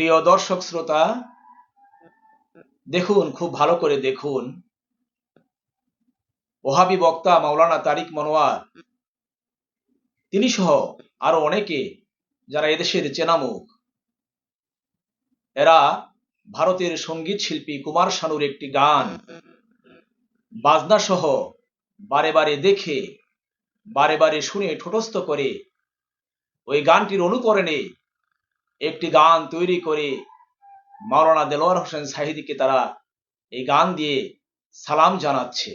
প্রিয় দর্শক শ্রোতা, দেখুন, খুব ভালো করে দেখুন। ওহাবি বক্তা মাওলানা তারিক মনোয়ার, তিনি সহ আরও অনেকে যারা এদেশের চেনামুখ। এরা ভারতের সংগীত শিল্পী কুমার শানুর একটি গান, বাজনা সহ বারে বারে দেখে, বারে বারে শুনে ঠোঁটস্থ করে, ওই গানটির অনুকরণে একটি গান তৈরি করে মাওলানা দেলোয়ার হোসেন সাহিদিকে তারা এই গান দিয়ে সালাম জানাচ্ছে।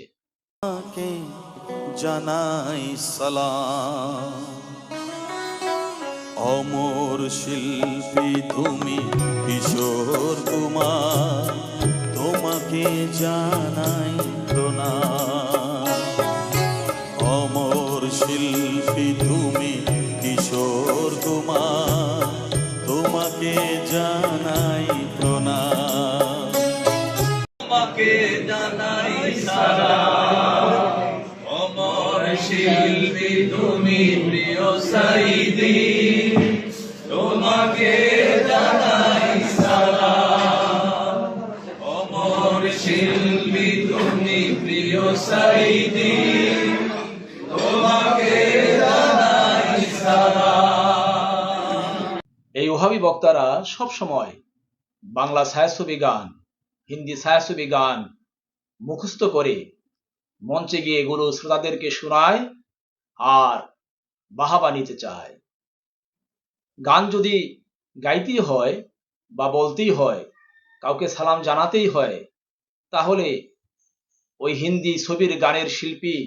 জানাই সালাম। অমর শিল্পী তুমি কিশোর কুমার, তোমাকে জানাই প্রণাম। অমর শিল্পী তুমি কিশোর কুমার তোমাকে জানাই প্রণাম তোমাকে জানাই অমর শিল্পী তুমি প্রিয় সাইদি। তোমাকে জানাই সালাম। অমর শিল্পী তুমি প্রিয় সাইদি। এই বক্তারা সব সময় বাংলা ছায়াছবি গান, হিন্দি ছায়াছবি গান মুখস্থ করে মঞ্চে গিয়ে এগুলো শ্রোতাদেরকে শোনায় আর বাহাবা নিতে চায়। গান যদি গাইতেই হয় বা বলতেই হয়, কাউকে সালাম জানাতেই হয়, তাহলে ওই হিন্দি ছবির গানের শিল্পী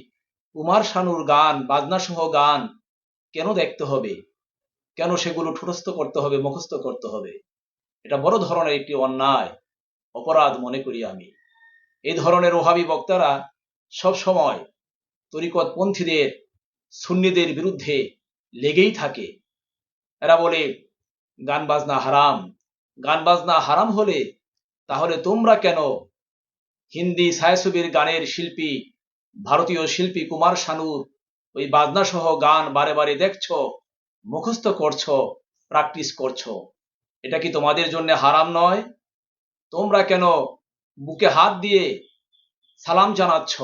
কুমার শানুর গান বাজনাসহ গান কেন দেখতে হবে? কেন সেগুলো ঠুটস্থ করতে হবে, মুখস্থ করতে হবে? এটা বড় ধরনের একটি অন্যায়, অপরাধ মনে করি আমি। এই ধরনের ওহাবি বক্তারা সব সময় তরিকত পন্থীদের সুন্নিদের বিরুদ্ধে লেগেই থাকে। এরা বলে, গান বাজনা হারাম। গান বাজনা হারাম হলে তাহলে তোমরা কেন হিন্দি ছায়াছবির গানের শিল্পী, ভারতীয় শিল্পী কুমার শানুর ওই বাজনা সহ গান বারে বারে দেখছ? মুখস্থ করছ প্র্যাকটিস করছ, এটা কি তোমাদের জন্য হারাম নয়? তোমরা কেন বুকে হাত দিয়ে সালাম জানাচ্ছ?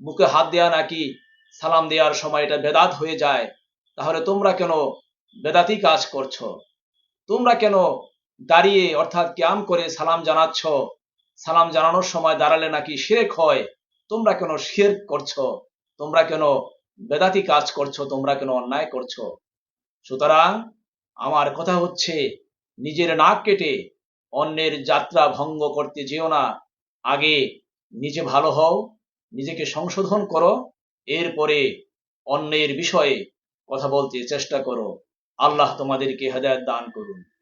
বুকে হাত দেয়া নাকি সালাম দেওয়ার সময় এটা বেদাত হয়ে যায়? তাহলে তোমরা কেন বেদাতি কাজ করছ? তোমরা কেন দাঁড়িয়ে অর্থাৎ ক্যাম করে সালাম জানাচ্ছ? সালাম জানানোর সময় দাঁড়ালে নাকি শিরেক হয়? তোমরা কেন শির করছ? তোমরা কেন বেদাতি কাজ করছ? তোমরা কেন অন্যায় করছ? সুতরাং আমার কথা হচ্ছে, নিজের নাক কেটে অন্যের যাত্রা ভঙ্গ করতে যেও না। আগে নিজে ভালো হও, নিজেকে সংশোধন করো, এরপরে অন্যের বিষয়ে কথা বলতে চেষ্টা করো। আল্লাহ তোমাদেরকে হেদায়ত দান করুন।